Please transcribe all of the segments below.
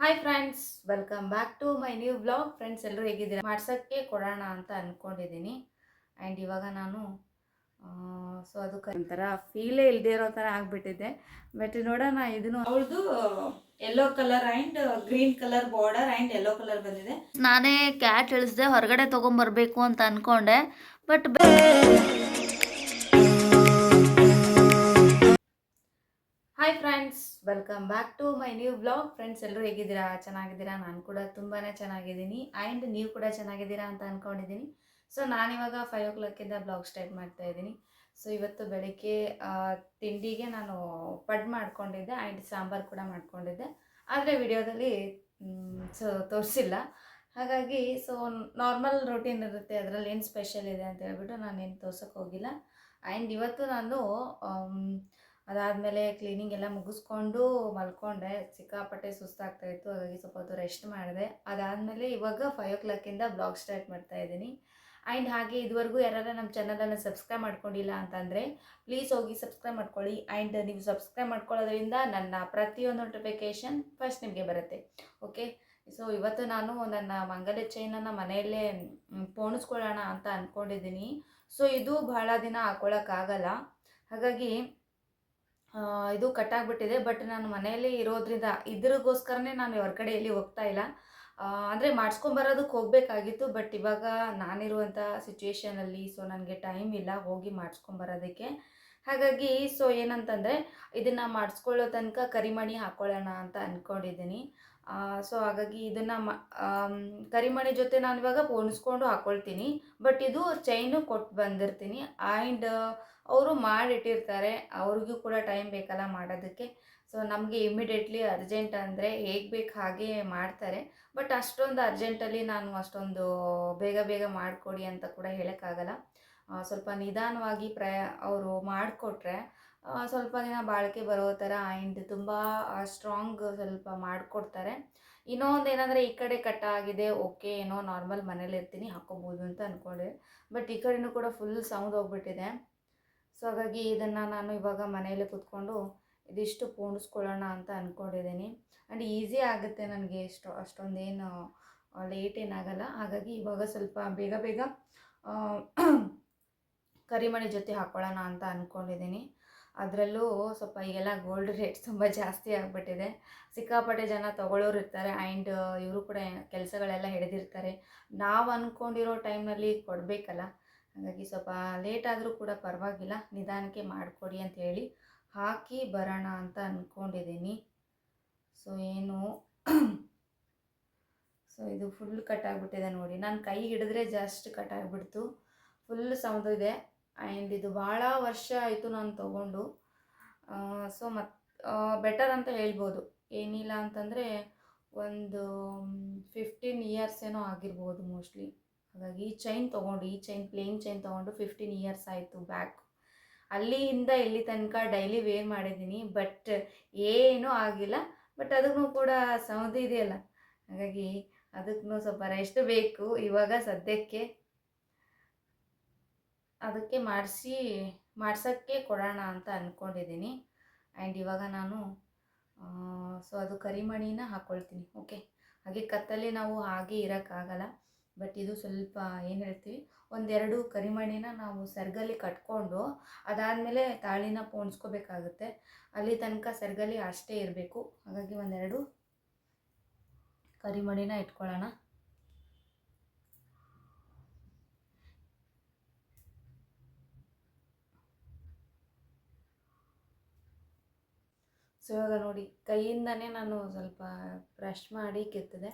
Hi friends welcome back to my new blog friends ಎಲ್ಲರೂ ಹೇಗಿದ್ದೀರಾ? ಮಾಡ್ಸೋಕ್ಕೆ ಕೊಡೋಣ ಅಂತ ಅಂದ್ಕೊಂಡಿದ್ದೀನಿ ಆ್ಯಂಡ್ ಇವಾಗ ನಾನು ಸೊ ಅದಕ್ಕೆ ಒಂಥರ ಫೀಲೇ ಇಲ್ಲದೆ ಇರೋ ಥರ ಆಗಿಬಿಟ್ಟಿದ್ದೆ ಬಟ್ ನೋಡೋಣ, ಇದನ್ನು ಅವಳದು yellow colour and green colour border and yellow colour ಬಂದಿದೆ. ನಾನೇ ಕ್ಯಾಟ್ ಇಳಿಸ್ದೆ, ಹೊರಗಡೆ ತೊಗೊಂಬರ್ಬೇಕು ಅಂತ ಅಂದ್ಕೊಂಡೆ but hi friends welcome back to my new blog friends ಎಲ್ಲರೂ ಹೇಗಿದ್ದೀರಾ? ಚೆನ್ನಾಗಿದ್ದೀರಾ? ನಾನು ಕೂಡ ತುಂಬಾ ಚೆನ್ನಾಗಿದ್ದೀನಿ. ಆ್ಯಂಡ್ ನೀವು ಕೂಡ ಚೆನ್ನಾಗಿದ್ದೀರಾ ಅಂತ ಅಂದ್ಕೊಂಡಿದ್ದೀನಿ ಸೊ ನಾನಿವಾಗ ಫೈವ್ ಓ ಕ್ಲಾಕಿಂದ ಬ್ಲಾಗ್ ಸ್ಟಾರ್ಟ್ ಮಾಡ್ತಾ ಇದ್ದೀನಿ. ಸೊ ಇವತ್ತು ಬೆಳಿಗ್ಗೆ ತಿಂಡಿಗೆ ನಾನು ಪಡ್ ಮಾಡ್ಕೊಂಡಿದ್ದೆ ಆ್ಯಂಡ್ ಸಾಂಬಾರು ಕೂಡ ಮಾಡ್ಕೊಂಡಿದ್ದೆ. ಆದರೆ ವಿಡಿಯೋದಲ್ಲಿ ಸೊ ತೋರಿಸಿಲ್ಲ. ಹಾಗಾಗಿ ಸೊ ನಾರ್ಮಲ್ ರೂಟೀನ್ ಇರುತ್ತೆ. ಅದರಲ್ಲಿ ಏನು ಸ್ಪೆಷಲ್ ಇದೆ ಅಂತ ಹೇಳ್ಬಿಟ್ಟು ನಾನು ಏನು ತೋರ್ಸೋಕ್ಕೆ ಹೋಗಿಲ್ಲ. ಆ್ಯಂಡ್ ಇವತ್ತು ನಾನು ಅದಾದಮೇಲೆ ಕ್ಲೀನಿಂಗ್ ಎಲ್ಲ ಮುಗಿಸ್ಕೊಂಡು ಮಲ್ಕೊಂಡೆ. ಸಿಕ್ಕಾಪಟ್ಟೆ ಸುಸ್ತಾಗ್ತಾ ಇತ್ತು, ಹಾಗಾಗಿ ಸ್ವಲ್ಪ ಹೊತ್ತು ರೆಸ್ಟ್ ಮಾಡಿದೆ. ಅದಾದಮೇಲೆ ಇವಾಗ ಫೈವ್ ಓ ಕ್ಲಾಕಿಂದ ಬ್ಲಾಗ್ ಸ್ಟಾರ್ಟ್ ಮಾಡ್ತಾ ಇದ್ದೀನಿ. ಆ್ಯಂಡ್ ಹಾಗೆ ಇದುವರೆಗೂ ಯಾರು ನಮ್ಮ ಚಾನಲನ್ನು ಸಬ್ಸ್ಕ್ರೈಬ್ ಮಾಡ್ಕೊಂಡಿಲ್ಲ ಅಂತಂದರೆ ಪ್ಲೀಸ್ ಹೋಗಿ ಸಬ್ಸ್ಕ್ರೈಬ್ ಮಾಡ್ಕೊಳ್ಳಿ. ಆ್ಯಂಡ್ ನೀವು ಸಬ್ಸ್ಕ್ರೈಬ್ ಮಾಡ್ಕೊಳ್ಳೋದ್ರಿಂದ ನನ್ನ ಪ್ರತಿಯೊಂದು ನೋಟಿಫಿಕೇಷನ್ ಫಸ್ಟ್ ನಿಮಗೆ ಬರುತ್ತೆ. ಓಕೆ ಸೊ ಇವತ್ತು ನಾನು ನನ್ನ ಮಂಗಲ ಚೈನನ್ನು ಮನೆಯಲ್ಲೇ ಪೋಣಿಸ್ಕೊಳ್ಳೋಣ ಅಂತ ಅಂದ್ಕೊಂಡಿದ್ದೀನಿ ಸೊ ಇದು ಬಹಳ ದಿನ ಹಾಕ್ಕೊಳ್ಳೋಕ್ಕಾಗಲ್ಲ ಹಾಗಾಗಿ ಇದು ಕಟ್ಟಾಗ್ಬಿಟ್ಟಿದೆ ಬಟ್ ನಾನು ಮನೆಯಲ್ಲಿ ಇರೋದ್ರಿಂದ ಇದ್ರಿಗೋಸ್ಕರನೇ ನಾನು ಹೊರಗಡೆ ಎಲ್ಲಿ ಹೋಗ್ತಾ ಇಲ್ಲ. ಅಂದರೆ ಮಾಡಿಸ್ಕೊಂಬರೋದಕ್ಕೆ ಹೋಗಬೇಕಾಗಿತ್ತು ಬಟ್ ಇವಾಗ ನಾನಿರುವಂಥ ಸಿಚುವೇಷನಲ್ಲಿ ಸೊ ನನಗೆ ಟೈಮ್ ಇಲ್ಲ ಹೋಗಿ ಮಾಡಿಸ್ಕೊಂಬರೋದಕ್ಕೆ ಹಾಗಾಗಿ ಸೊ ಏನಂತಂದರೆ ಇದನ್ನು ಮಾಡಿಸ್ಕೊಳ್ಳೋ ತನಕ ಕರಿಮಣಿ ಹಾಕ್ಕೊಳ್ಳೋಣ ಅಂತ ಅಂದ್ಕೊಂಡಿದ್ದೀನಿ ಸೊ ಹಾಗಾಗಿ ಇದನ್ನು ಮ ಕರಿಮಣಿ ಜೊತೆ ನಾನು ಇವಾಗ ಪೋಣಿಸ್ಕೊಂಡು ಹಾಕ್ಕೊಳ್ತೀನಿ ಬಟ್ ಇದು ಚೈನು ಕೊಟ್ಟು ಬಂದಿರ್ತೀನಿ. ಆ್ಯಂಡ್ ಅವರು ಮಾಡಿಟ್ಟಿರ್ತಾರೆ, ಅವ್ರಿಗೂ ಕೂಡ ಟೈಮ್ ಬೇಕಲ್ಲ ಮಾಡೋದಕ್ಕೆ. ಸೊ ನಮಗೆ ಇಮಿಡಿಯೇಟ್ಲಿ ಅರ್ಜೆಂಟ್ ಅಂದರೆ ಹೇಗೆ ಬೇಕು ಹಾಗೆ ಮಾಡ್ತಾರೆ. ಬಟ್ ಅಷ್ಟೊಂದು ಅರ್ಜೆಂಟಲ್ಲಿ ನಾನು ಅಷ್ಟೊಂದು ಬೇಗ ಬೇಗ ಮಾಡಿಕೊಡಿ ಅಂತ ಕೂಡ ಹೇಳೋಕ್ಕಾಗಲ್ಲ. ಸ್ವಲ್ಪ ನಿಧಾನವಾಗಿ ಪ್ರಯ, ಅವರು ಮಾಡಿಕೊಟ್ರೆ ಸ್ವಲ್ಪ ದಿನ ಬಾಳಿಕೆ ಬರೋ ಥರ ಆ್ಯಂಡ್ ತುಂಬ ಸ್ಟ್ರಾಂಗ್ ಸ್ವಲ್ಪ ಮಾಡಿಕೊಡ್ತಾರೆ. ಇನ್ನೊಂದು ಏನಂದರೆ ಈ ಕಡೆ ಕಟ್ ಆಗಿದೆ ಓಕೆ ಏನೋ ನಾರ್ಮಲ್ ಮನೇಲಿ ಇರ್ತೀನಿ, ಹಾಕ್ಕೋಬೋದು ಅಂತ ಅಂದ್ಕೊಂಡೆ ಬಟ್ ಈ ಕಡೆನೂ ಕೂಡ ಫುಲ್ ಸೌಂಡ್ ಹೋಗ್ಬಿಟ್ಟಿದೆ. ಸೊ ಹಾಗಾಗಿ ಇದನ್ನು ನಾನು ಇವಾಗ ಮನೆಯಲ್ಲೇ ಕೂತ್ಕೊಂಡು ಇದಿಷ್ಟು ಪೋಣಿಸ್ಕೊಳ್ಳೋಣ ಅಂತ ಅಂದ್ಕೊಂಡಿದ್ದೀನಿ ಆ್ಯಂಡ್ ಈಸಿ ಆಗುತ್ತೆ ನನಗೆ ಎಷ್ಟು, ಅಷ್ಟೊಂದೇನು ಲೇಟ್ ಏನಾಗಲ್ಲ. ಹಾಗಾಗಿ ಇವಾಗ ಸ್ವಲ್ಪ ಬೇಗ ಬೇಗ ಕರಿಮಣಿ ಜೊತೆ ಹಾಕ್ಕೊಳ್ಳೋಣ ಅಂತ ಅಂದ್ಕೊಂಡಿದ್ದೀನಿ ಅದರಲ್ಲೂ ಸ್ವಲ್ಪ ಈಗೆಲ್ಲ ಗೋಲ್ಡ್ ರೇಟ್ ತುಂಬ ಜಾಸ್ತಿ ಆಗಿಬಿಟ್ಟಿದೆ. ಸಿಕ್ಕಾಪಟ್ಟೆ ಜನ ತೊಗೊಳ್ಳೋರು ಇರ್ತಾರೆ. ಆ್ಯಂಡ್ ಇವರು ಕೂಡ ಕೆಲಸಗಳೆಲ್ಲ ಹಿಡಿದಿರ್ತಾರೆ. ನಾವು ಅಂದ್ಕೊಂಡಿರೋ ಟೈಮ್ನಲ್ಲಿ ಕೊಡಬೇಕಲ್ಲ. ಹಾಗಾಗಿ ಸ್ವಲ್ಪ ಲೇಟ್ ಆದರೂ ಕೂಡ ಪರವಾಗಿಲ್ಲ, ನಿಧಾನಕ್ಕೆ ಮಾಡಿಕೊಡಿ ಅಂತ ಹೇಳಿ ಹಾಕಿ ಬರೋಣ ಅಂತ ಅಂದ್ಕೊಂಡಿದ್ದೀನಿ ಸೊ ಏನು ಸೊ ಇದು ಫುಲ್ ಕಟ್ ಆಗಿಬಿಟ್ಟಿದೆ ನೋಡಿ. ನಾನು ಕೈ ಹಿಡಿದ್ರೆ ಜಸ್ಟ್ ಕಟ್ ಆಗಿಬಿಡ್ತು. ಫುಲ್ ಸೌಂದಿದೆ ಆ್ಯಂಡ್ ಇದು ಭಾಳ ವರ್ಷ ಆಯಿತು ನಾನು ತೊಗೊಂಡು. ಸೊ ಮತ್ತು ಬೆಟರ್ ಅಂತ ಹೇಳ್ಬೋದು. ಏನಿಲ್ಲ ಅಂತಂದರೆ ಒಂದು ಫಿಫ್ಟೀನ್ ಇಯರ್ಸ್ ಏನೋ ಆಗಿರ್ಬೋದು ಮೋಸ್ಟ್ಲಿ ಹಾಗಾಗಿ ಈ ಚೈನ್ ತೊಗೊಂಡು, ಈ ಚೈನ್ ಪ್ಲೇನ್ ಚೈನ್ ತೊಗೊಂಡು ಫಿಫ್ಟೀನ್ ಇಯರ್ಸ್ ಆಯಿತು ಬ್ಯಾಕ್ ಅಲ್ಲಿಯಿಂದ ಇಲ್ಲಿ ತನಕ ಡೈಲಿ ವೇರ್ ಮಾಡಿದ್ದೀನಿ ಬಟ್ ಏನೂ ಆಗಿಲ್ಲ. ಬಟ್ ಅದಕ್ಕೂ ಕೂಡ ಸೌದೆ ಇದೆಯಲ್ಲ, ಹಾಗಾಗಿ ಅದಕ್ಕೂ ಸ್ವಲ್ಪ ರೆಸ್ಟ್ ಬೇಕು. ಇವಾಗ ಸದ್ಯಕ್ಕೆ ಅದಕ್ಕೆ ಮಾಡಿಸಿ, ಮಾಡ್ಸೋಕ್ಕೆ ಕೊಡೋಣ ಅಂತ ಅಂದ್ಕೊಂಡಿದ್ದೀನಿ ಆ್ಯಂಡ್ ಇವಾಗ ನಾನು ಸೊ ಅದು ಕರಿಮಣಿನ ಹಾಕ್ಕೊಳ್ತೀನಿ ಓಕೆ ಹಾಗೆ ಕತ್ತಲ್ಲಿ ನಾವು ಹಾಗೆ ಇರೋಕ್ಕಾಗಲ್ಲ. ಬಟ್ ಇದು ಸ್ವಲ್ಪ ಏನು ಹೇಳ್ತೀವಿ, ಒಂದೆರಡು ಕರಿಮಣಿನ ನಾವು ಸರ್ಗಲಿ ಕಟ್ಕೊಂಡು ಅದಾದಮೇಲೆ ತಾಳಿನ ಪೋಣಿಸ್ಕೋಬೇಕಾಗುತ್ತೆ. ಅಲ್ಲಿ ತನಕ ಸರ್ಗಲಿ ಅಷ್ಟೇ ಇರಬೇಕು. ಹಾಗಾಗಿ ಒಂದೆರಡು ಕರಿಮಣಿನ ಇಟ್ಕೊಳ್ಳೋಣ. ಸೊ ಇವಾಗ ನೋಡಿ, ಕೈಯಿಂದನೇ ನಾನು ಸ್ವಲ್ಪ ಬ್ರಷ್ ಮಾಡಿ ಕೆತ್ತದೆ.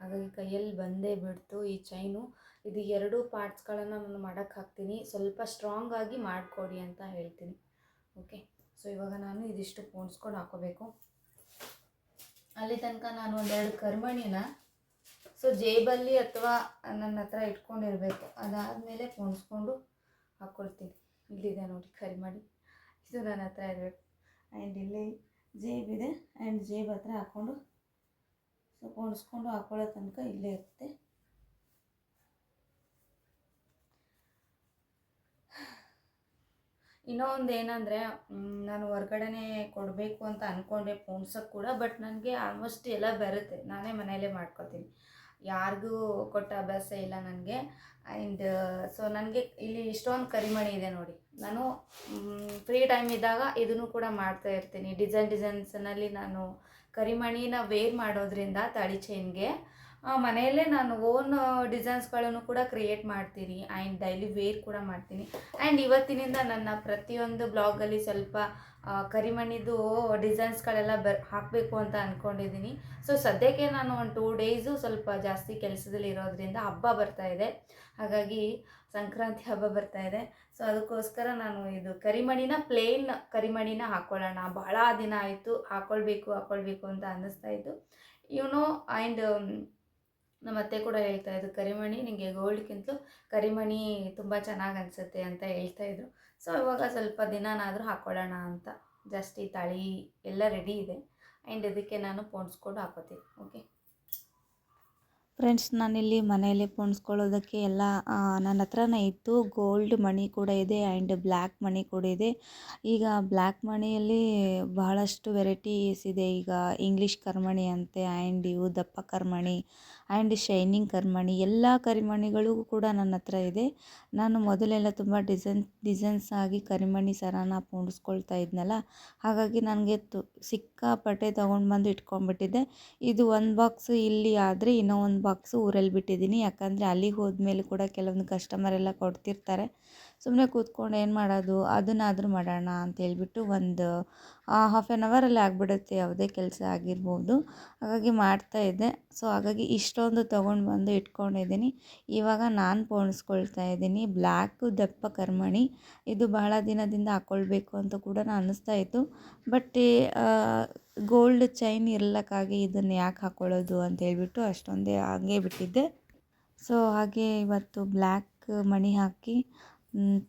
ಹಾಗಾಗಿ ಕೈಯಲ್ಲಿ ಬಂದೇ ಬಿಡ್ತು ಈ ಚೈನು ಇದು ಎರಡು ಪಾರ್ಟ್ಸ್ಗಳನ್ನು ನಾನು ಮಾಡೋಕ್ಕೆ ಹಾಕ್ತೀನಿ. ಸ್ವಲ್ಪ ಸ್ಟ್ರಾಂಗ್ ಆಗಿ ಮಾಡಿಕೊಡಿ ಅಂತ ಹೇಳ್ತೀನಿ. ಓಕೆ ಸೊ ಇವಾಗ ನಾನು ಇದಿಷ್ಟು ಪೋಣಿಸ್ಕೊಂಡು ಹಾಕೋಬೇಕು. ಅಲ್ಲಿ ತನಕ ನಾನು ಒಂದೆರಡು ಕರಿಮಣಿನ ಸೊ ಜೇಬಲ್ಲಿ ಅಥವಾ ನನ್ನ ಹತ್ರ ಇಟ್ಕೊಂಡಿರಬೇಕು. ಅದಾದಮೇಲೆ ಪೋಣಿಸ್ಕೊಂಡು ಹಾಕ್ಕೊಳ್ತೀನಿ ಇಲ್ಲಿದೆ ನೋಡಿ ಕರಿಮಣಿ. ಇದು ನನ್ನ ಹತ್ರ ಇರಬೇಕು. ಆ್ಯಂಡ್ ಇಲ್ಲಿ ಜೇಬಿದೆ. ಆ್ಯಂಡ್ ಜೇಬ್ ಹತ್ರ ಹಾಕ್ಕೊಂಡು ಸೊ ಒಣಸ್ಕೊಂಡು ಹಾಕೊಳ್ಳೋ ತನಕ ಇಲ್ಲೇ ಇರುತ್ತೆ. ಇನ್ನೂ ಒಂದು ಏನಂದರೆ ನಾನು ಹೊರ್ಗಡೆನೇ ಕೊಡಬೇಕು ಅಂತ ಅಂದ್ಕೊಂಡೆ ಪೋಣ್ಸಕ್ಕೆ ಕೂಡ ಬಟ್ ನನಗೆ ಆಲ್ಮೋಸ್ಟ್ ಎಲ್ಲ ಬರುತ್ತೆ. ನಾನೇ ಮನೆಯಲ್ಲೇ ಮಾಡ್ಕೊತೀನಿ. ಯಾರಿಗೂ ಕೊಟ್ಟ ಅಭ್ಯಾಸ ಇಲ್ಲ ನನಗೆ. ಆ್ಯಂಡ್ ಸೊ ನನಗೆ ಇಲ್ಲಿ ಇಷ್ಟೊಂದು ಕರಿಮಣಿ ಇದೆ ನೋಡಿ. ನಾನು ಫ್ರೀ ಟೈಮ್ ಇದ್ದಾಗ ಇದನ್ನು ಕೂಡ ಮಾಡ್ತಾ ಇರ್ತೀನಿ. ಡಿಸೈನ್ ಡಿಸೈನ್ಸ್ನಲ್ಲಿ ನಾನು ಕರಿಮಣಿನ ವೇರ್ ಮಾಡೋದ್ರಿಂದ ತಾಳಿ ಚೈನ್ಗೆ ಮನೆಯಲ್ಲೇ ನಾನು ಓನ್ ಡಿಸೈನ್ಸ್ಗಳನ್ನು ಕೂಡ ಕ್ರಿಯೇಟ್ ಮಾಡ್ತೀನಿ. ಆ್ಯಂಡ್ ಡೈಲಿ ವೇರ್ ಕೂಡ ಮಾಡ್ತೀನಿ. ಆ್ಯಂಡ್ ಇವತ್ತಿನಿಂದ ನನ್ನ ಪ್ರತಿಯೊಂದು ಬ್ಲಾಗಲ್ಲಿ ಸ್ವಲ್ಪ ಕರಿಮಣಿದು ಡಿಸೈನ್ಸ್ಗಳೆಲ್ಲ ಬರ್, ಹಾಕಬೇಕು ಅಂತ ಅಂದ್ಕೊಂಡಿದ್ದೀನಿ ಸೊ ಸದ್ಯಕ್ಕೆ ನಾನು ಒಂದು ಟೂ ಡೇಸು ಸ್ವಲ್ಪ ಜಾಸ್ತಿ ಕೆಲಸದಲ್ಲಿ ಇರೋದ್ರಿಂದ ಹಬ್ಬ ಬರ್ತಾ ಇದೆ. ಹಾಗಾಗಿ ಸಂಕ್ರಾಂತಿ ಹಬ್ಬ ಬರ್ತಾ ಇದೆ. ಸೊ ಅದಕ್ಕೋಸ್ಕರ ನಾನು ಇದು ಕರಿಮಣಿನ ಪ್ಲೇನ್ ಕರಿಮಣಿನ ಹಾಕ್ಕೊಳ್ಳೋಣ ಬಹಳ ದಿನ ಆಯಿತು. ಹಾಕ್ಕೊಳ್ಬೇಕು ಹಾಕ್ಕೊಳ್ಬೇಕು ಅಂತ ಅನ್ನಿಸ್ತಾ ಇತ್ತು. ಇವನು ಆ್ಯಂಡ್ ನಮ್ಮ ಅತ್ತೆ ಕೂಡ ಹೇಳ್ತಾ ಇದ್ರು, ಕರಿಮಣಿ ನಿಮಗೆ ಗೋಲ್ಡ್ಗಿಂತಲೂ ಕರಿಮಣಿ ತುಂಬ ಚೆನ್ನಾಗಿ ಅನಿಸುತ್ತೆ ಅಂತ ಹೇಳ್ತಾ ಇದ್ರು. ಸೊ ಇವಾಗ ಸ್ವಲ್ಪ ದಿನನಾದರೂ ಹಾಕ್ಕೊಳ್ಳೋಣ ಅಂತ ಜಸ್ಟ್ ಈ ತಾಳಿ ಎಲ್ಲ ರೆಡಿ ಇದೆ. ಆ್ಯಂಡ್ ಇದಕ್ಕೆ ನಾನು ಪೋಣಿಸ್ಕೊಂಡು ಹಾಕೋತೀನಿ ಓಕೆ ಫ್ರೆಂಡ್ಸ್ ನಾನಿಲ್ಲಿ ಮನೆಯಲ್ಲಿ ಪೋಣಿಸ್ಕೊಳ್ಳೋದಕ್ಕೆ ಎಲ್ಲ ನನ್ನ ಹತ್ರನೇ ಇತ್ತು. ಗೋಲ್ಡ್ ಮಣಿ ಕೂಡ ಇದೆ ಆ್ಯಂಡ್ ಬ್ಲ್ಯಾಕ್ ಮಣಿ ಕೂಡ ಇದೆ. ಈಗ ಬ್ಲ್ಯಾಕ್ ಮಣಿಯಲ್ಲಿ ಬಹಳಷ್ಟು ವೆರೈಟೀಸ್ ಇದೆ. ಈಗ ಇಂಗ್ಲೀಷ್ ಕರ್ಮಣಿ ಅಂತೆ ಆ್ಯಂಡ್ ಇವು ದಪ್ಪ ಕರ್ಮಣಿ ಆ್ಯಂಡ್ ಶೈನಿಂಗ್ ಕರಿಮಣಿ, ಎಲ್ಲ ಕರಿಮಣಿಗಳು ಕೂಡ ನನ್ನ ಹತ್ರ ಇದೆ. ನಾನು ಮೊದಲೆಲ್ಲ ತುಂಬ ಡಿಸೈನ್, ಡಿಸೈನ್ಸ್ ಆಗಿ ಕರಿಮಣಿ ಸರನ ಪೂಡಿಸ್ಕೊಳ್ತಾ ಇದ್ನಲ್ಲ, ಹಾಗಾಗಿ ನನಗೆ ತು, ಸಿಕ್ಕಾಪಟ್ಟೆ ತೊಗೊಂಡು ಬಂದು ಇಟ್ಕೊಂಡ್ಬಿಟ್ಟಿದ್ದೆ. ಇದು ಒಂದು ಬಾಕ್ಸ್ ಇಲ್ಲಿ ಆದರೆ ಇನ್ನೂ ಒಂದು ಬಾಕ್ಸು ಊರಲ್ಲಿ ಬಿಟ್ಟಿದ್ದೀನಿ, ಯಾಕಂದರೆ ಅಲ್ಲಿಗೆ ಹೋದ್ಮೇಲೆ ಕೂಡ ಕೆಲವೊಂದು ಕಸ್ಟಮರೆಲ್ಲ ಕೊಡ್ತಿರ್ತಾರೆ. ಸುಮ್ಮನೆ ಕೂತ್ಕೊಂಡು ಏನು ಮಾಡೋದು, ಅದನ್ನಾದರೂ ಮಾಡೋಣ ಅಂತ ಹೇಳ್ಬಿಟ್ಟು ಒಂದು ಹಾಫ್ ಆ್ಯನ್ ಅವರಲ್ಲಿ ಆಗಿಬಿಡುತ್ತೆ, ಯಾವುದೇ ಕೆಲಸ ಆಗಿರ್ಬೋದು. ಹಾಗಾಗಿ ಮಾಡ್ತಾ ಇದ್ದೆ. ಸೊ ಹಾಗಾಗಿ ಇಷ್ಟೊಂದು ತೊಗೊಂಡು ಬಂದು ಇಟ್ಕೊಂಡಿದ್ದೀನಿ. ಇವಾಗ ನಾನು ಪೋಣಿಸ್ಕೊಳ್ತಾ ಇದ್ದೀನಿ. ಬ್ಲ್ಯಾಕು ದಪ್ಪ ಕರ್ಮಣಿ. ಇದು ಬಹಳ ದಿನದಿಂದ ಹಾಕ್ಕೊಳ್ಬೇಕು ಅಂತ ಕೂಡ ಅನ್ನಿಸ್ತಾ ಇತ್ತು. ಬಟ್ ಗೋಲ್ಡ್ ಚೈನ್ ಇರ್ಲಕ್ಕಾಗಿ ಇದನ್ನು ಯಾಕೆ ಹಾಕ್ಕೊಳ್ಳೋದು ಅಂತ ಹೇಳ್ಬಿಟ್ಟು ಅಷ್ಟೊಂದೇ ಹಾಗೆ ಬಿಟ್ಟಿದ್ದೆ. ಸೊ ಹಾಗೆ ಇವತ್ತು ಬ್ಲ್ಯಾಕ್ ಮಣಿ ಹಾಕಿ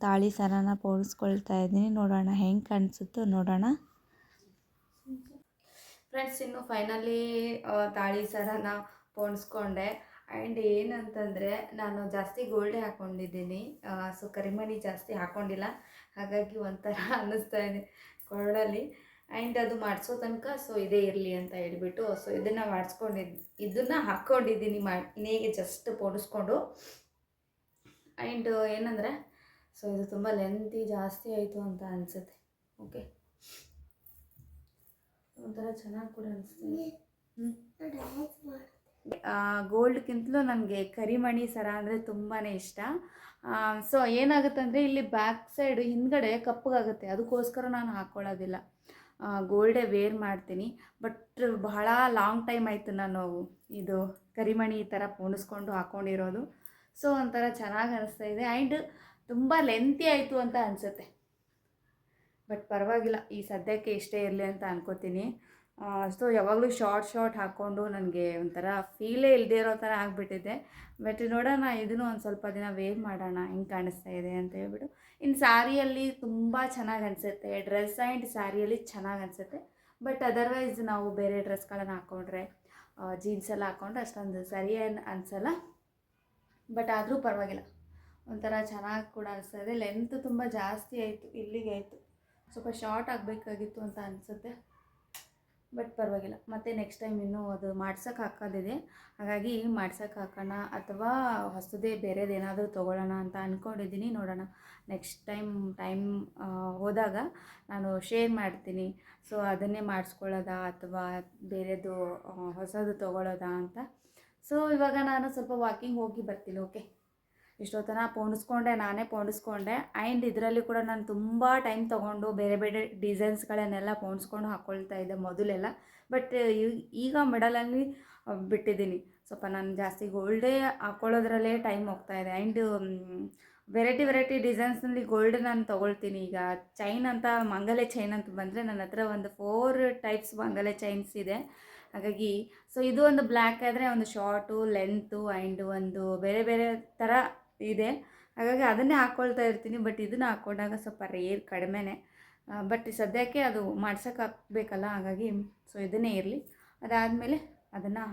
ತಾಳಿ ಸರನ ಪೋಣಿಸ್ಕೊಳ್ತಾ ಇದ್ದೀನಿ. ನೋಡೋಣ ಹೆಂಗೆ ಕಾಣಿಸುತ್ತೋ ನೋಡೋಣ. ಫ್ರೆಂಡ್ಸ್, ಇನ್ನು ಫೈನಲಿ ತಾಳಿ ಸರನ ಪೋಣಿಸ್ಕೊಂಡೆ ಆ್ಯಂಡ್ ಏನಂತಂದರೆ, ನಾನು ಜಾಸ್ತಿ ಗೋಲ್ಡೇ ಹಾಕ್ಕೊಂಡಿದ್ದೀನಿ ಸೊ ಕರಿಮಣಿ ಜಾಸ್ತಿ ಹಾಕ್ಕೊಂಡಿಲ್ಲ ಹಾಗಾಗಿ ಒಂಥರ ಅನ್ನಿಸ್ತಾ ಇದೆ ಕೊರಳಲ್ಲಿ. ಆ್ಯಂಡ್ ಅದು ಮಾಡಿಸೋ ತನಕ ಸೊ ಇದೇ ಇರಲಿ ಅಂತ ಹೇಳ್ಬಿಟ್ಟು ಸೊ ಇದನ್ನು ಮಾಡಿಸ್ಕೊಂಡಿದ್ದು ಇದನ್ನು ಹಾಕ್ಕೊಂಡಿದ್ದೀನಿ ಮಾ ನೇಗೆ ಜಸ್ಟ್ ಪೋಣಿಸ್ಕೊಂಡು ಆ್ಯಂಡ್ ಏನಂದರೆ ಸೊ ಇದು ತುಂಬ ಲೆಂತಿ ಜಾಸ್ತಿ ಆಯಿತು ಅಂತ ಅನಿಸುತ್ತೆ. ಓಕೆ ಒಂಥರ ಚೆನ್ನಾಗಿ ಕೂಡ ಅನಿಸ್ತಿದೆ ಗೋಲ್ಡ್ಗಿಂತಲೂ ನನಗೆ ಕರಿಮಣಿ ಸರ ಅಂದರೆ ತುಂಬಾ ಇಷ್ಟ. ಸೊ ಏನಾಗುತ್ತೆ ಅಂದರೆ ಇಲ್ಲಿ ಬ್ಯಾಕ್ ಸೈಡ್ ಹಿಂದ್ಗಡೆ ಕಪ್ಪಗಾಗುತ್ತೆ. ಅದಕ್ಕೋಸ್ಕರ ನಾನು ಹಾಕ್ಕೊಳ್ಳೋದಿಲ್ಲ ಗೋಲ್ಡೇ ವೇರ್ ಮಾಡ್ತೀನಿ. ಬಟ್ ಬಹಳ ಲಾಂಗ್ ಟೈಮ್ ಆಯಿತು ನಾನು ಇದು ಕರಿಮಣಿ ಈ ಥರ ಪೋಣಿಸ್ಕೊಂಡು ಹಾಕ್ಕೊಂಡಿರೋದು ಸೊ ಒಂಥರ ಚೆನ್ನಾಗಿ ಅನಿಸ್ತಾ ಇದೆ. ಆ್ಯಂಡ್ ತುಂಬ ಲೆಂತಿ ಆಯಿತು ಅಂತ ಅನಿಸುತ್ತೆ. ಬಟ್ ಪರವಾಗಿಲ್ಲ, ಈ ಸದ್ಯಕ್ಕೆ ಇಷ್ಟೇ ಇರಲಿ ಅಂತ ಅನ್ಕೋತೀನಿ. ಸೊ ಯಾವಾಗಲೂ ಶಾರ್ಟ್ ಶಾರ್ಟ್ ಹಾಕ್ಕೊಂಡು ನನಗೆ ಒಂಥರ ಫೀಲೇ ಇಲ್ಲದೆ ಇರೋ ಥರ ಆಗಿಬಿಟ್ಟಿದೆ. ಬಟ್ ನೋಡೋಣ, ಇದನ್ನು ಒಂದು ಸ್ವಲ್ಪ ದಿನ ವೇರ್ ಮಾಡೋಣ, ಹೆಂಗೆ ಕಾಣಿಸ್ತಾ ಇದೆ ಅಂತ ಹೇಳ್ಬಿಟ್ಟು. ಇನ್ನು ಸ್ಯಾರಿಯಲ್ಲಿ ತುಂಬ ಚೆನ್ನಾಗಿ ಅನಿಸುತ್ತೆ. ಡ್ರೆಸ್ ಆ್ಯಂಡ್ ಸ್ಯಾರಿಯಲ್ಲಿ ಚೆನ್ನಾಗಿ ಅನಿಸುತ್ತೆ. ಬಟ್ ಅದರ್ವೈಸ್ ನಾವು ಬೇರೆ ಡ್ರೆಸ್ಗಳನ್ನು ಹಾಕ್ಕೊಂಡ್ರೆ ಜೀನ್ಸ್ ಎಲ್ಲ ಹಾಕ್ಕೊಂಡ್ರೆ ಅಷ್ಟೊಂದು ಸರಿ ಅನ್ಸಲ್ಲ ಅನಿಸಲ್ಲ. ಬಟ್ ಆದರೂ ಪರವಾಗಿಲ್ಲ. ಒಂಥರ ಚೆನ್ನಾಗಿ ಕೂಡ ಅನಿಸ್ತದೆ ಲೆಂತ್ ತುಂಬ ಜಾಸ್ತಿ ಆಯಿತು, ಇಲ್ಲಿಗೆ ಆಯಿತು. ಸ್ವಲ್ಪ ಶಾರ್ಟ್ ಆಗಬೇಕಾಗಿತ್ತು ಅಂತ ಅನಿಸುತ್ತೆ. ಬಟ್ ಪರವಾಗಿಲ್ಲ. ಮತ್ತು ನೆಕ್ಸ್ಟ್ ಟೈಮ್ ಇನ್ನೂ ಅದು ಮಾಡ್ಸೋಕೆ ಹಾಕೋದಿದೆ. ಹಾಗಾಗಿ ಮಾಡ್ಸೋಕೆ ಹಾಕೋಣ ಅಥವಾ ಹೊಸದೇ ಬೇರೆದೇನಾದರೂ ತೊಗೊಳ್ಳೋಣ ಅಂತ ಅಂದ್ಕೊಂಡಿದ್ದೀನಿ ನೋಡೋಣ. ನೆಕ್ಸ್ಟ್ ಟೈಮ್ ಟೈಮ್ ಹೋದಾಗ ನಾನು ಶೇರ್ ಮಾಡ್ತೀನಿ. ಸೊ ಅದನ್ನೇ ಮಾಡಿಸ್ಕೊಳ್ಳೋದಾ ಅಥವಾ ಬೇರೆದು ಹೊಸದು ತೊಗೊಳ್ಳೋದಾ ಅಂತ. ಸೊ ಇವಾಗ ನಾನು ಸ್ವಲ್ಪ ವಾಕಿಂಗ್ ಹೋಗಿ ಬರ್ತೀನಿ ಓಕೆ ಇಷ್ಟೊತ್ತನ ಪೋಣಿಸ್ಕೊಂಡೆ, ನಾನೇ ಪೋಣಿಸ್ಕೊಂಡೆ. ಆ್ಯಂಡ್ ಇದರಲ್ಲಿ ಕೂಡ ನಾನು ತುಂಬ ಟೈಮ್ ತೊಗೊಂಡು ಬೇರೆ ಬೇರೆ ಡಿಸೈನ್ಸ್ಗಳನ್ನೆಲ್ಲ ಪೋಣಿಸ್ಕೊಂಡು ಹಾಕ್ಕೊಳ್ತಾ ಇದ್ದೆ ಮೊದಲೆಲ್ಲ. ಬಟ್ ಈಗ ಮಿಡಲಲ್ಲಿ ಬಿಟ್ಟಿದ್ದೀನಿ. ಸ್ವಲ್ಪ ನಾನು ಜಾಸ್ತಿ ಗೋಲ್ಡೇ ಹಾಕ್ಕೊಳ್ಳೋದ್ರಲ್ಲೇ ಟೈಮ್ ಹೋಗ್ತಾ ಇದೆ. ಆ್ಯಂಡ್ ವೆರೈಟಿ ವೆರೈಟಿ ಡಿಸೈನ್ಸ್ನಲ್ಲಿ ಗೋಲ್ಡ್ ನಾನು ತೊಗೊಳ್ತೀನಿ. ಈಗ ಚೈನ್ ಅಂತ ಮಂಗಲೆ ಚೈನ್ ಅಂತ ಬಂದರೆ ನನ್ನ ಹತ್ರ ಒಂದು ಫೋರ್ ಟೈಪ್ಸ್ ಮಂಗಲೆ ಚೈನ್ಸ್ ಇದೆ. ಹಾಗಾಗಿ ಸೊ ಇದು ಒಂದು ಬ್ಲ್ಯಾಕ್ ಆದರೆ ಒಂದು ಶಾರ್ಟು ಲೆಂತು ಆ್ಯಂಡ್ ಒಂದು ಬೇರೆ ಬೇರೆ ಥರ ಇದೆ. ಹಾಗಾಗಿ ಅದನ್ನೇ ಹಾಕ್ಕೊಳ್ತಾ ಇರ್ತೀನಿ. ಬಟ್ ಇದನ್ನು ಹಾಕ್ಕೊಂಡಾಗ ಸ್ವಲ್ಪ ರೇರ್ ಕಡಿಮೆನೇ. ಬಟ್ ಸದ್ಯಕ್ಕೆ ಅದು ಮಾಡ್ಸೋಕೆ ಹಾಕ್ಬೇಕಲ್ಲ, ಹಾಗಾಗಿ ಸೊ ಇದನ್ನೇ ಇರಲಿ. ಅದಾದಮೇಲೆ ಅದನ್ನು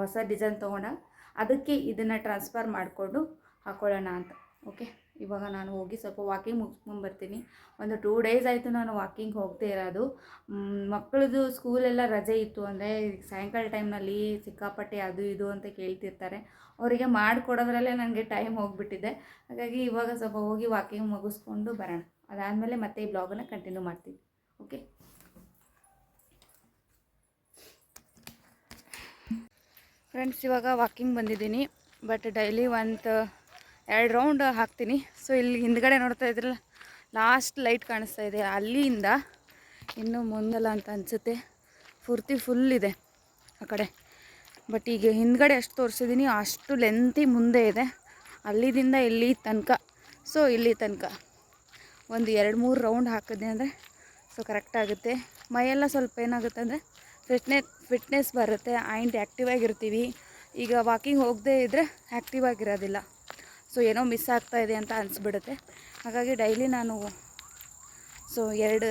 ಹೊಸ ಡಿಸೈನ್ ತೊಗೊಂಡಾಗ ಅದಕ್ಕೆ ಇದನ್ನು ಟ್ರಾನ್ಸ್ಫರ್ ಮಾಡಿಕೊಂಡು ಹಾಕ್ಕೊಳ್ಳೋಣ ಅಂತ. ಓಕೆ ಇವಾಗ ನಾನು ಹೋಗಿ ಸ್ವಲ್ಪ ವಾಕಿಂಗ್ ಮುಗಿಸ್ಕೊಂಬರ್ತೀನಿ ಒಂದು ಟೂ ಡೇಸ್ ಆಯಿತು ನಾನು ವಾಕಿಂಗ್ ಹೋಗದೆ ಇರೋದು. ಮಕ್ಕಳದು ಸ್ಕೂಲೆಲ್ಲ ರಜೆ ಇತ್ತು ಅಂದರೆ ಸಾಯಂಕಾಲ ಟೈಮ್ನಲ್ಲಿ ಸಿಕ್ಕಾಪಟ್ಟೆ ಅದು ಇದು ಅಂತ ಕೇಳ್ತಿರ್ತಾರೆ. ಅವರಿಗೆ ಮಾಡಿಕೊಡೋದ್ರಲ್ಲೇ ನನಗೆ ಟೈಮ್ ಹೋಗಿಬಿಟ್ಟಿದೆ. ಹಾಗಾಗಿ ಇವಾಗ ಸ್ವಲ್ಪ ಹೋಗಿ ವಾಕಿಂಗ್ ಮುಗಿಸ್ಕೊಂಡು ಬರೋಣ. ಅದಾದಮೇಲೆ ಮತ್ತೆ ಈ ಬ್ಲಾಗನ್ನು ಕಂಟಿನ್ಯೂ ಮಾಡ್ತೀನಿ. ಓಕೆ ಫ್ರೆಂಡ್ಸ್ ಇವಾಗ ವಾಕಿಂಗ್ ಬಂದಿದ್ದೀನಿ. ಬಟ್ ಡೈಲಿ ಒಂದು ಎರಡು ರೌಂಡ್ ಹಾಕ್ತೀನಿ. ಸೊ ಇಲ್ಲಿ ಹಿಂದ್ಗಡೆ ನೋಡ್ತಾ ಇದ್ರಲ್ಲ ಲಾಸ್ಟ್ ಲೈಟ್ ಕಾಣಿಸ್ತಾ ಇದೆ. ಅಲ್ಲಿಂದ ಇನ್ನೂ ಮುಂದಲ್ಲ ಅಂತ ಅನಿಸುತ್ತೆ. ಪೂರ್ತಿ ಫುಲ್ ಇದೆ ಆ ಕಡೆ. ಬಟ್ ಈಗ ಹಿಂದ್ಗಡೆ ಅಷ್ಟು ತೋರಿಸಿದ್ದೀನಿ ಅಷ್ಟು ಲೆಂತಿ ಮುಂದೆ ಇದೆ. ಅಲ್ಲಿದಿಂದ ಇಲ್ಲಿ ತನಕ. ಸೊ ಇಲ್ಲಿ ತನಕ. ಒಂದು ಎರಡು ಮೂರು ರೌಂಡ್ ಹಾಕಿದ್ದೆ ಅಂದರೆ ಸೊ ಕರೆಕ್ಟ್ ಆಗುತ್ತೆ. ಮೈಯೆಲ್ಲ ಸ್ವಲ್ಪ ಏನಾಗುತ್ತೆ ಅಂದರೆ ಫಿಟ್ನೆಸ್ ಫಿಟ್ನೆಸ್ ಬರುತ್ತೆ. ಆ್ಯಂಡ್ ಆ್ಯಕ್ಟಿವ್ ಆಗಿರ್ತೀವಿ. ಈಗ ವಾಕಿಂಗ್ ಹೋಗದೇ ಇದ್ದರೆ ಆ್ಯಕ್ಟಿವ್ ಆಗಿರೋದಿಲ್ಲ. ಸೊ ಏನೋ ಮಿಸ್ ಆಗ್ತಾ ಇದೆ ಅಂತ ಅನಿಸ್ಬಿಡುತ್ತೆ. ಹಾಗಾಗಿ ಡೈಲಿ ನಾನು ಸೊ ಎರಡು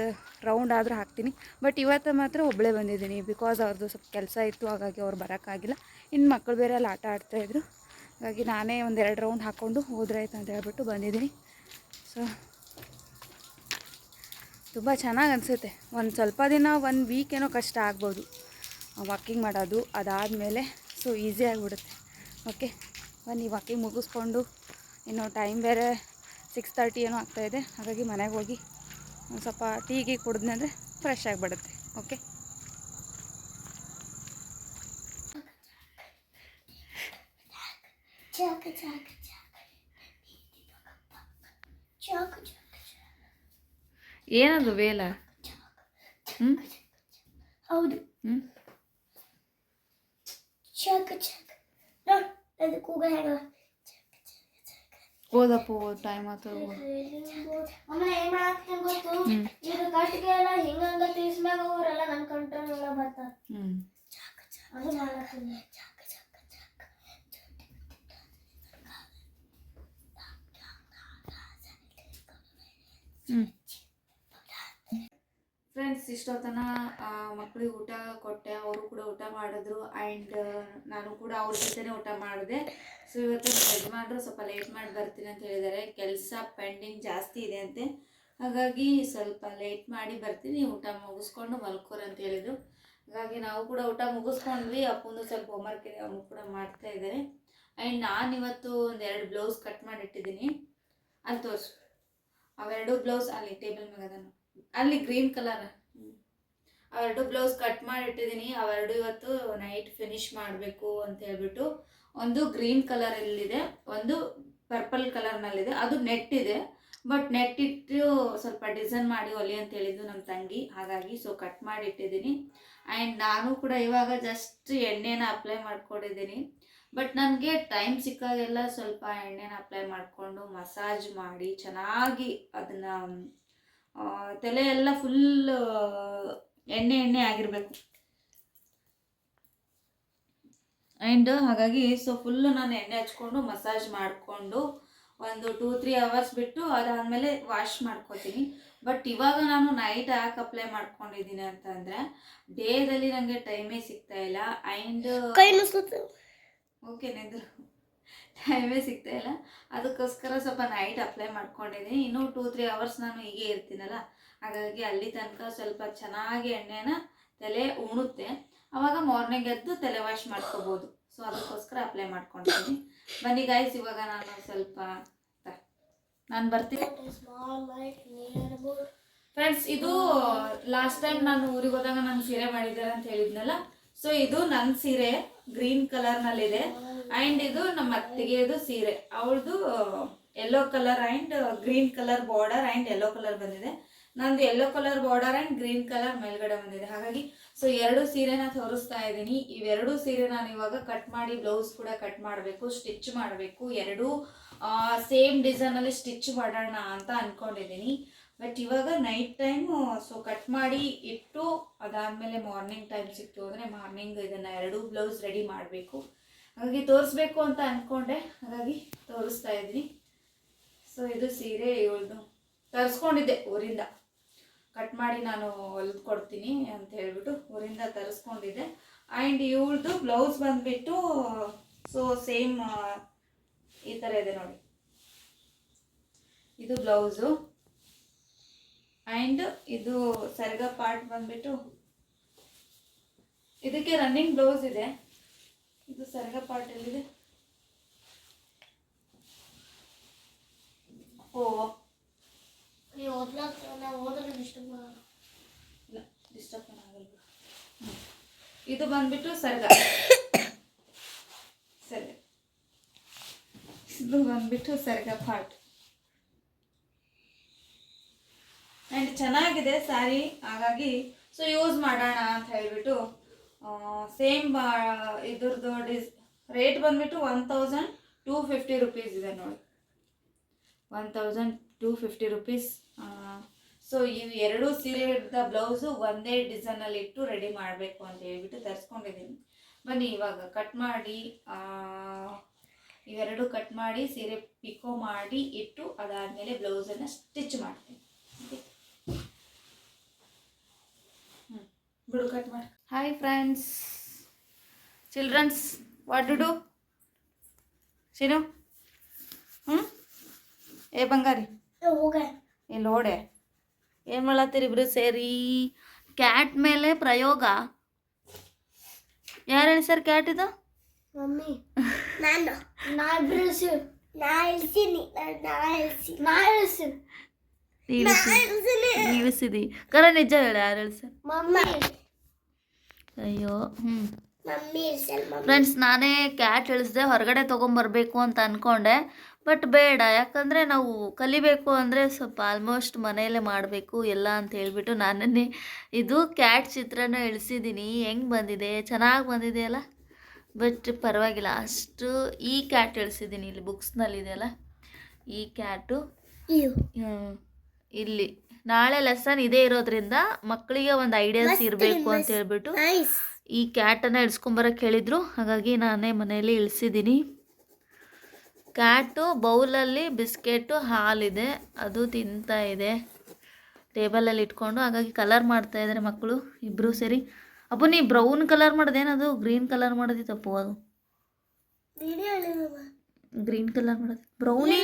ರೌಂಡ್ ಆದರೂ ಹಾಕ್ತೀನಿ. ಬಟ್ ಇವತ್ತು ಮಾತ್ರ ಒಬ್ಬಳೇ ಬಂದಿದ್ದೀನಿ ಬಿಕಾಸ್ ಅವ್ರದ್ದು ಸ್ವಲ್ಪ ಕೆಲಸ ಇತ್ತು, ಹಾಗಾಗಿ ಅವ್ರು ಬರೋಕ್ಕಾಗಿಲ್ಲ. ಇನ್ನು ಮಕ್ಕಳು ಬೇರೆ ಅಲ್ಲಿ ಆಟ ಆಡ್ತಾಯಿದ್ರು ಹಾಗಾಗಿ ನಾನೇ ಒಂದು ಎರಡು ರೌಂಡ್ ಹಾಕ್ಕೊಂಡು ಹೋದ್ರಾಯ್ತು ಅಂತ ಹೇಳ್ಬಿಟ್ಟು ಬಂದಿದ್ದೀನಿ. ಸೊ ತುಂಬ ಚೆನ್ನಾಗಿ ಅನಿಸುತ್ತೆ. ಒಂದು ಸ್ವಲ್ಪ ದಿನ, ಒಂದು ವೀಕ್ ಏನೋ ಕಷ್ಟ ಆಗ್ಬೋದು. ವಾಕಿಂಗ್ ಮಾಡೋದು ಅದಾದಮೇಲೆ ಸೊ ಈಸಿ ಆಗಿಬಿಡುತ್ತೆ. ಓಕೆ ಬನ್ನಿ ವಾಕಿಂಗ್ ಮುಗಿಸ್ಕೊಂಡು ಇನ್ನು ಟೈಮ್ ಬೇರೆ ಸಿಕ್ಸ್ ತರ್ಟಿ ಏನೋ ಆಗ್ತಾಯಿದೆ ಹಾಗಾಗಿ ಮನೆಗೆ ಹೋಗಿ ಒಂದು ಸ್ವಲ್ಪ ಟೀಗೆ ಕುಡಿದ್ನೆ ಅಂದರೆ ಫ್ರೆಶ್ ಆಗಿಬಿಡುತ್ತೆ okay Chaka chaka chaka. Chaka chaka ಏನದು ವೇಲ? ಹ್ಞೂ ಹೌದು. ಹ್ಞೂ ಚಕ ಚಕ ನೋಡ್ ಅದು ಕೂಗ ಹೇಳ ಓದಪ್ಪ ಟೈಮ್ ಆಯ್ತು ಅಮ್ಮ ಏನ್ ಗೊತ್ತು ಇದು ಕಟ್ಟಿಗೆ ಎಲ್ಲ ಹಿಂಗಂಗ ತೀರ್ಸ್ಮ್ಯಾಗ ಅವರೆಲ್ಲ ನನ್ನ ಕಂಟ್ರೋಲ್ ಎಲ್ಲ ಬರ್ತಾರ ಅದು ಹ್ಞೂ ಫ್ರೆಂಡ್ಸ್ ಇಷ್ಟೊತ್ತನ ಮಕ್ಕಳಿಗೆ ಊಟ ಕೊಟ್ಟೆ, ಅವರು ಕೂಡ ಊಟ ಮಾಡಿದ್ರು ಆ್ಯಂಡ್ ನಾನು ಕೂಡ ಅವ್ರ ಜೊತೆನೇ ಊಟ ಮಾಡಿದೆ. ಸೊ ಇವತ್ತು ಯಜಮಾನ್ರು ಸ್ವಲ್ಪ ಲೇಟ್ ಮಾಡಿ ಬರ್ತೀನಿ ಅಂತ ಹೇಳಿದ್ದಾರೆ. ಕೆಲಸ ಪೆಂಡಿಂಗ್ ಜಾಸ್ತಿ ಇದೆ ಅಂತೆ. ಹಾಗಾಗಿ ಸ್ವಲ್ಪ ಲೇಟ್ ಮಾಡಿ ಬರ್ತೀನಿ. ಊಟ ಮುಗಿಸ್ಕೊಂಡು ಮಲ್ಕೋರು ಅಂತ ಹೇಳಿದರು. ಹಾಗಾಗಿ ನಾವು ಕೂಡ ಊಟ ಮುಗಿಸ್ಕೊಂಡ್ವಿ. ಅಪ್ಪಂದು ಸ್ವಲ್ಪ ಹೋಮ್ವರ್ಕ್ ಇದೆ, ಅವನು ಕೂಡ ಮಾಡ್ತಾ ಇದ್ದಾರೆ. ಆ್ಯಂಡ್ ನಾನು ಇವತ್ತು ಒಂದು ಎರಡು ಬ್ಲೌಸ್ ಕಟ್ ಮಾಡಿ ಇಟ್ಟಿದ್ದೀನಿ ಅಲ್ಲಿ ತೋರಿಸು. ಅವೆರಡು ಬ್ಲೌಸ್ ಅಲ್ಲಿ ಟೇಬಲ್ ಮೇಲೆ ಅದನ್ನು. ಅಲ್ಲಿ ಗ್ರೀನ್ ಕಲರ್. ಅವೆರಡು ಬ್ಲೌಸ್ ಕಟ್ ಮಾಡಿ ಇಟ್ಟಿದ್ದೀನಿ ಅವೆರಡು ಇವತ್ತು ನೈಟ್ ಫಿನಿಶ್ ಮಾಡಬೇಕು ಅಂತ ಹೇಳ್ಬಿಟ್ಟು ಒಂದು ಗ್ರೀನ್ ಕಲರಲ್ಲಿದೆ, ಒಂದು ಪರ್ಪಲ್ ಕಲರ್ನಲ್ಲಿದೆ. ಅದು ನೆಟ್ ಇದೆ, ಬಟ್ ನೆಟ್ ಇಟ್ಟು ಸ್ವಲ್ಪ ಡಿಸೈನ್ ಮಾಡಿ ಹೊಲಿ ಅಂತ ಹೇಳಿದ್ದು ನಮ್ಮ ತಂಗಿ. ಹಾಗಾಗಿ ಸೊ ಕಟ್ ಮಾಡಿ ಇಟ್ಟಿದ್ದೀನಿ ಆ್ಯಂಡ್ ನಾನು ಕೂಡ ಇವಾಗ ಜಸ್ಟ್ ಎಣ್ಣೆನ ಅಪ್ಲೈ ಮಾಡ್ಕೊಂಡಿದ್ದೀನಿ. ಬಟ್ ನನಗೆ ಟೈಮ್ ಸಿಕ್ಕಾಗೆಲ್ಲ ಸ್ವಲ್ಪ ಎಣ್ಣೆನ ಅಪ್ಲೈ ಮಾಡಿಕೊಂಡು ಮಸಾಜ್ ಮಾಡಿ ಚೆನ್ನಾಗಿ ಅದನ್ನು ತಲೆ ಎಲ್ಲ ಫುಲ್ ಎಣ್ಣೆ ಎಣ್ಣೆ ಆಗಿರಬೇಕು. ಆ್ಯಂಡ್ ಹಾಗಾಗಿ ಸೊ ಫುಲ್ಲು ನಾನು ಎಣ್ಣೆ ಹಚ್ಕೊಂಡು ಮಸಾಜ್ ಮಾಡಿಕೊಂಡು ಒಂದು ಟೂ ತ್ರೀ ಅವರ್ಸ್ ಬಿಟ್ಟು ಅದಾದಮೇಲೆ ವಾಶ್ ಮಾಡ್ಕೋತೀನಿ. ಬಟ್ ಇವಾಗ ನಾನು ನೈಟ್ ಯಾಕೆ ಅಪ್ಲೈ ಮಾಡ್ಕೊಂಡಿದ್ದೀನಿ ಅಂತಂದರೆ ಡೇದಲ್ಲಿ ನನಗೆ ಟೈಮೇ ಸಿಗ್ತಾ ಇಲ್ಲ. ಆ್ಯಂಡ್ ಓಕೆ ನಿಂದ್ರು ಟೈಮೇ ಸಿಗ್ತಾ ಇಲ್ಲ. ಅದಕ್ಕೋಸ್ಕರ ಸ್ವಲ್ಪ ನೈಟ್ ಅಪ್ಲೈ ಮಾಡ್ಕೊಂಡಿದ್ದೀನಿ ಇನ್ನೂ ಟೂ ತ್ರೀ ಅವರ್ಸ್ ನಾನು ಹೀಗೆ ಇರ್ತೀನಲ್ಲ. ಹಾಗಾಗಿ ಅಲ್ಲಿ ತನಕ ಸ್ವಲ್ಪ ಚೆನ್ನಾಗಿ ಎಣ್ಣೆನ ತಲೆ ಉಣುತ್ತೆ. ಅವಾಗ ಮಾರ್ನಿಂಗ್ ಎದ್ದು ತಲೆ ವಾಶ್ ಮಾಡ್ಕೋಬೋದು. ಸೊ ಅದಕ್ಕೋಸ್ಕರ ಅಪ್ಲೈ ಮಾಡ್ಕೊಂಡಿದ್ದೀನಿ ಬನ್ನಿ ಗಾಯ್ಸ್ ಇವಾಗ ನಾನು ಸ್ವಲ್ಪ ನಾನು ಬರ್ತೀನಿ. ಫ್ರೆಂಡ್ಸ್ ಇದು ಲಾಸ್ಟ್ ಟೈಮ್ ನಾನು ಊರಿಗೆ ಹೋದಾಗ ನಾನು ಸೀರೆ ಮಾಡಿದ್ದಾರೆ ಅಂತ ಹೇಳಿದ್ನಲ್ಲ. ಸೊ ಇದು ನನ್ನ ಸೀರೆ ಗ್ರೀನ್ ಕಲರ್ನಲ್ಲಿದೆ ಆ್ಯಂಡ್ ಇದು ನಮ್ಮ ಅತ್ತಿಗೆದು ಸೀರೆ. ಅವಳದು yellow colour and green colour border and yellow colour ಬಂದಿದೆ. ನಂದು yellow colour border and green colour ಮೇಲ್ಗಡೆ ಬಂದಿದೆ. ಹಾಗಾಗಿ ಸೊ ಎರಡು ಸೀರೆನ ತೋರಿಸ್ತಾ ಇದ್ದೀನಿ. ಇವೆರಡು ಸೀರೆ ನಾನು ಇವಾಗ ಕಟ್ ಮಾಡಿ ಬ್ಲೌಸ್ ಕೂಡ ಕಟ್ ಮಾಡಬೇಕು ಸ್ಟಿಚ್ ಮಾಡಬೇಕು. ಎರಡೂ ಸೇಮ್ ಡಿಸೈನಲ್ಲಿ ಸ್ಟಿಚ್ ಮಾಡೋಣ ಅಂತ ಅಂದ್ಕೊಂಡಿದ್ದೀನಿ ಬಟ್ ಇವಾಗ ನೈಟ್ ಟೈಮು ಸೊ ಕಟ್ ಮಾಡಿ ಇಟ್ಟು, ಅದಾದಮೇಲೆ ಮಾರ್ನಿಂಗ್ ಟೈಮ್ ಸಿಕ್ತು ಅಂದರೆ ಮಾರ್ನಿಂಗ್ ಇದನ್ನು ಎರಡೂ ಬ್ಲೌಸ್ ರೆಡಿ ಮಾಡಬೇಕು. ಹಾಗಾಗಿ ತೋರಿಸ್ಬೇಕು ಅಂತ ಅಂದ್ಕೊಂಡೆ ಹಾಗಾಗಿ ತೋರಿಸ್ತಾ ಇದ್ದೀನಿ. ಸೊ ಇದು ಸೀರೆ ಇವಳದು. ತರಿಸ್ಕೊಂಡಿದ್ದೆ ಊರಿಂದ. ಕಟ್ ಮಾಡಿ ನಾನು ಹೊಲ್ದು ಕೊಡ್ತೀನಿ ಅಂತ ಹೇಳ್ಬಿಟ್ಟು ಊರಿಂದ ತರಿಸ್ಕೊಂಡಿದ್ದೆ. ಆ್ಯಂಡ್ ಇವಳದು ಬ್ಲೌಸ್ ಬಂದುಬಿಟ್ಟು ಸೊ ಸೇಮ್ ಈ ಥರ ಇದೆ ನೋಡಿ. ಇದು ಬ್ಲೌಸು ಆ್ಯಂಡ್ ಇದು ಸರಿಗ ಪಾರ್ಟ್ ಬಂದ್ಬಿಟ್ಟು ಇದಕ್ಕೆ ರನ್ನಿಂಗ್ ಬ್ಲೌಸ್ ಇದೆ. ಇದು ಸರಿಗ ಪಾರ್ಟ್ ಎಲ್ಲಿದೆ? ಓ. ಡಿಸ್ಟರ್ಬ್ ಇಲ್ಲ ಡಿಸ್ಟರ್ಬ್ ಆಗಲ್ಲ ಇದು ಬಂದ್ಬಿಟ್ಟು ಸರ್ಗ. ಸರಿ. ಇದು ಬಂದ್ಬಿಟ್ಟು ಸರ್ಗ ಪಾರ್ಟ್ ಆ್ಯಂಡ್ ಚೆನ್ನಾಗಿದೆ ಸ್ಯಾರಿ ಹಾಗಾಗಿ ಸೊ ಯೂಸ್ ಮಾಡೋಣ ಅಂತ ಹೇಳಿಬಿಟ್ಟು ಸೇಮ್ ಇದ್ರದ್ದು ಡಿಸ್ ರೇಟ್ ಬಂದ್ಬಿಟ್ಟು one thousand two fifty rupees ಇದೆ ನೋಡಿ. One thousand two fifty rupees so ಇವು ಎರಡು ಸೀರೆದ ಬ್ಲೌಸು ಒಂದೇ ಡಿಸೈನಲ್ಲಿ ಇಟ್ಟು ರೆಡಿ ಮಾಡಬೇಕು ಅಂತ ಹೇಳ್ಬಿಟ್ಟು ತರಿಸ್ಕೊಂಡಿದ್ದೀನಿ. ಬನ್ನಿ, ಇವಾಗ ಕಟ್ ಮಾಡಿ ಇವೆರಡು ಕಟ್ ಮಾಡಿ, ಸೀರೆ ಪಿಕೋ ಮಾಡಿ ಇಟ್ಟು ಅದಾದಮೇಲೆ ಬ್ಲೌಸನ್ನು ಸ್ಟಿಚ್ ಮಾಡ್ತೀನಿ ಹ್ಞೂ ಬಿಡು ಕಟ್ ಮಾಡಿ. Hi friends childrens what do do Shinu ಹ್ಞೂ ಏ ಬಂಗಾರಿ. ಇಲ್ಲಿ ಓಡೆ ಏನು ಮಾಡತ್ತೀರಿ ಇಬ್ರು ಸೇರಿ? ಕ್ಯಾಟ್ ಮೇಲೆ ಪ್ರಯೋಗ. ಯಾರು ಸರ್ ಕ್ಯಾಟ್ ಇದು? ಮಮ್ಮಿ. ನಾನು. ನಾ ಇಳಿಸಿ. ನಾ ಇಳಿಸೀನಿ. ನಾ ಇಳಿಸಿ. ನಾ ಇಳಿಸಿ. ಇಳಿಸಿದಿ. ಕರ ನಿಜ ಹೇಳ ಯಾರು ಹೇಳಿಸ್ಯಾರ ಮಮ್ಮಿ. ಅಯ್ಯೋ. ಹ್ಞೂ ಫ್ರೆಂಡ್ಸ್ ನಾನೇ ಕ್ಯಾಟ್ ಇಳಿಸ್ದೆ ಹೊರಗಡೆ ತೊಗೊಂಬರ್ಬೇಕು ಅಂತ ಅಂದ್ಕೊಂಡೆ ಬಟ್ ಬೇಡ ಯಾಕಂದರೆ ನಾವು ಕಲಿಬೇಕು ಅಂದರೆ ಸ್ವಲ್ಪ ಆಲ್ಮೋಸ್ಟ್ ಮನೆಯಲ್ಲೇ ಮಾಡಬೇಕು ಎಲ್ಲ ಅಂತ ಹೇಳಿಬಿಟ್ಟು ನಾನೇ ಇದು ಕ್ಯಾಟ್ ಚಿತ್ರನ ಇಳಿಸಿದ್ದೀನಿ. ಹೆಂಗೆ ಬಂದಿದೆ? ಚೆನ್ನಾಗಿ ಬಂದಿದೆ ಅಲ್ಲ? ಬಟ್ ಪರವಾಗಿಲ್ಲ ಅಷ್ಟು ಈ ಕ್ಯಾಟ್ ಇಳಿಸಿದ್ದೀನಿ ಇಲ್ಲಿ ಬುಕ್ಸ್ನಲ್ಲಿದೆಯಲ್ಲ ಈ ಕ್ಯಾಟು ಇಲ್ಲಿ. ನಾಳೆ ಲೆಸನ್ ಇದೇ ಇರೋದ್ರಿಂದ ಮಕ್ಕಳಿಗೆ ಒಂದು ಐಡಿಯಾಸ್ ಇರಬೇಕು ಅಂತ ಹೇಳ್ಬಿಟ್ಟು ಈ ಈ ಕ್ಯಾಟನ್ನು ಇಳಿಸ್ಕೊಂಬರಕ್ಕೆ ಹೇಳಿದರು. ಹಾಗಾಗಿ ನಾನೇ ಮನೆಯಲ್ಲಿ ಇಳಿಸಿದ್ದೀನಿ. ಕ್ಯಾಟು ಬೌಲಲ್ಲಿ ಬಿಸ್ಕೆಟು ಹಾಲಿದೆ. ಅದು ತಿಂತಾ ಇದೆ. ಟೇಬಲಲ್ಲಿ ಇಟ್ಕೊಂಡು ಹಾಗಾಗಿ ಕಲರ್ ಮಾಡ್ತಾ ಇದ್ದಾರೆ ಮಕ್ಕಳು ಇಬ್ಬರು ಸೇರಿ. ಅಪ್ಪು ನೀ ಬ್ರೌನ್ ಕಲರ್ ಮಾಡೋದೇನದು? ಗ್ರೀನ್ ಕಲರ್ ಮಾಡೋದಿತ್ತಪ್ಪು ಅದು? ಗ್ರೀನ್ ಕಲರ್ ಮಾಡೋದು. ಬ್ರೌನಿ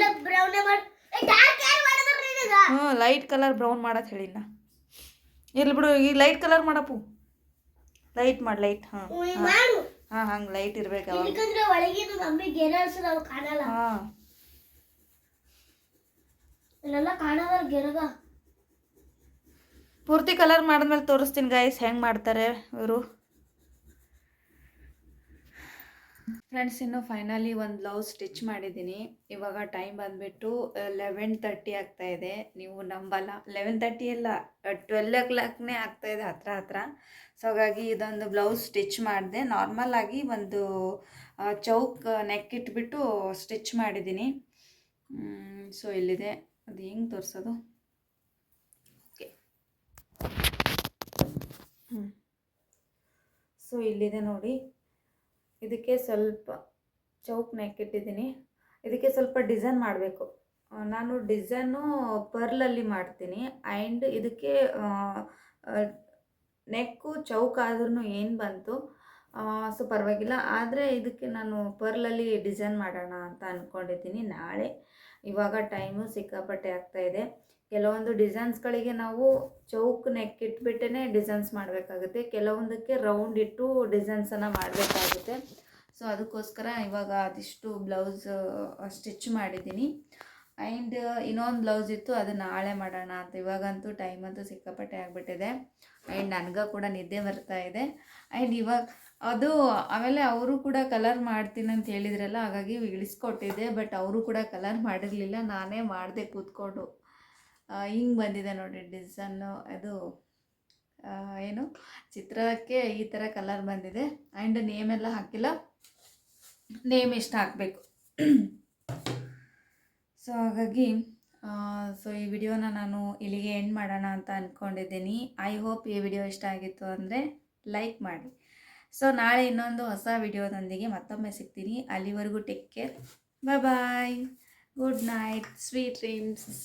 ಹ್ಞೂ ಲೈಟ್ ಕಲರ್ ಬ್ರೌನ್ ಮಾಡಕ್ಕೆ ಹೇಳಿಲ್ಲ ಇರ್ಲಿ ಬಿಡು ಈ ಲೈಟ್ ಕಲರ್ ಮಾಡಪ್ಪು. ಲೈಟ್ ಮಾಡಿ ಲೈಟ್ ಹಾಂ ಹಾ ಹಂಗೆ ಲೈಟ್ ಇರ್ಬೇಕು ಹಾಂ. ಪೂರ್ತಿ ಕಲರ್ ಮಾಡಿದ್ಮೇಲೆ ತೋರಿಸ್ತೀನಿ ಗೈಸ್ ಹೆಂಗೆ ಮಾಡ್ತಾರೆ ಇವರು? ಫ್ರೆಂಡ್ಸ್, ಇನ್ನು ಫೈನಲಿ ಒಂದು ಬ್ಲೌಸ್ ಸ್ಟಿಚ್ ಮಾಡಿದ್ದೀನಿ. ಇವಾಗ ಟೈಮ್ ಬಂದುಬಿಟ್ಟು ಲೆವೆನ್ ತರ್ಟಿ ಇದೆ. ನೀವು ನಂಬಲ್ಲ. ಲೆವೆನ್ ತರ್ಟಿ ಎಲ್ಲ ಟ್ವೆಲ್ ಓ ಕ್ಲಾಕ್ನೇ ಆಗ್ತಾ ಇದೆ ಹತ್ರ ಹತ್ರ. ಸೊ ಹಾಗಾಗಿ ಇದೊಂದು ಬ್ಲೌಸ್ ಸ್ಟಿಚ್ ಮಾಡಿದೆ. ನಾರ್ಮಲ್ ಆಗಿ ಒಂದು ಚೌಕ್ ನೆಕ್ ಇಟ್ಬಿಟ್ಟು ಸ್ಟಿಚ್ ಮಾಡಿದ್ದೀನಿ. ಸೊ ಇಲ್ಲಿದೆ. ಅದು ಹೆಂಗೆ ತೋರಿಸೋದು? ಓಕೆ ಸೊ ಇಲ್ಲಿದೆ ನೋಡಿ. ಇದಕ್ಕೆ ಸ್ವಲ್ಪ ಚೌಕ್ ಇಟ್ಟಿದ್ದೀನಿ ಇದಕ್ಕೆ ಸ್ವಲ್ಪ ಡಿಸೈನ್ ಮಾಡಬೇಕು. ನಾನು ಡಿಸೈನು ಪರ್ಲಲ್ಲಿ ಮಾಡ್ತೀನಿ. ಆ್ಯಂಡ್ ಇದಕ್ಕೆ ನೆಕ್ಕು ಚೌಕ್ ಆದ್ರೂ ಏನು ಬಂತು? ಸೊ ಪರವಾಗಿಲ್ಲ. ಆದರೆ ಇದಕ್ಕೆ ನಾನು ಪರ್ಲಲ್ಲಿ ಡಿಸೈನ್ ಮಾಡೋಣ ಅಂತ ಅಂದ್ಕೊಂಡಿದ್ದೀನಿ ನಾಳೆ. ಇವಾಗ ಟೈಮು ಸಿಕ್ಕಾಪಟ್ಟೆ ಆಗ್ತಾ ಇದೆ. ಕೆಲವೊಂದು ಡಿಸೈನ್ಸ್ಗಳಿಗೆ ನಾವು ಚೌಕ್ ನೆಕ್ ಇಟ್ಬಿಟ್ಟೇ ಡಿಸೈನ್ಸ್ ಮಾಡಬೇಕಾಗುತ್ತೆ. ಕೆಲವೊಂದಕ್ಕೆ ರೌಂಡ್ ಇಟ್ಟು ಡಿಸೈನ್ಸನ್ನು ಮಾಡಬೇಕಾಗುತ್ತೆ. ಸೊ ಅದಕ್ಕೋಸ್ಕರ ಇವಾಗ ಅದಿಷ್ಟು ಬ್ಲೌಸ್ ಸ್ಟಿಚ್ ಮಾಡಿದ್ದೀನಿ. ಆ್ಯಂಡ್ ಇನ್ನೊಂದು ಬ್ಲೌಸ್ ಇತ್ತು, ಅದು ನಾಳೆ ಮಾಡೋಣ ಅಂತ. ಇವಾಗಂತೂ ಟೈಮ್ ಅಂತೂ ಸಿಕ್ಕಾಪಟ್ಟೆ ಆಗಿಬಿಟ್ಟಿದೆ. ಆ್ಯಂಡ್ ನನಗೆ ಕೂಡ ನಿದ್ದೆ ಬರ್ತಾ ಇದೆ. ಆ್ಯಂಡ್ ಇವಾಗ ಅದು, ಆಮೇಲೆ ಅವರು ಕೂಡ ಕಲರ್ ಮಾಡ್ತೀನಿ ಅಂತ ಹೇಳಿದ್ರಲ್ಲ, ಹಾಗಾಗಿ ಇಳಿಸ್ಕೊಟ್ಟಿದ್ದೆ ಬಟ್ ಅವರು ಕೂಡ ಕಲರ್ ಮಾಡಿರಲಿಲ್ಲ. ನಾನೇ ಮಾಡಿದೆ ಕೂತ್ಕೊಂಡು. ಹಿಂಗೆ ಬಂದಿದೆ ನೋಡಿ ಡಿಸೈನು ಅದು ಏನು ಚಿತ್ರಕ್ಕೆ ಈ ಥರ ಕಲರ್ ಬಂದಿದೆ. ಆ್ಯಂಡ್ ನೇಮ್ ಎಲ್ಲ ಹಾಕಿಲ್ಲ. ನೇಮ್ ಇಷ್ಟ ಹಾಕಬೇಕು. ಸೊ ಹಾಗಾಗಿ ಸೊ ಈ ವಿಡಿಯೋನ ನಾನು ಇಲ್ಲಿಗೆ ಎಂಡ್ ಮಾಡೋಣ ಅಂತ ಅಂದ್ಕೊಂಡಿದ್ದೀನಿ ಐ ಹೋಪ್ ಈ ವಿಡಿಯೋ ಇಷ್ಟ ಆಗಿತ್ತು ಅಂದರೆ ಲೈಕ್ ಮಾಡಿ. ಸೊ ನಾಳೆ ಇನ್ನೊಂದು ಹೊಸ ವಿಡಿಯೋದೊಂದಿಗೆ ಮತ್ತೊಮ್ಮೆ ಸಿಗ್ತೀನಿ. ಅಲ್ಲಿವರೆಗೂ take care bye bye good night sweet dreams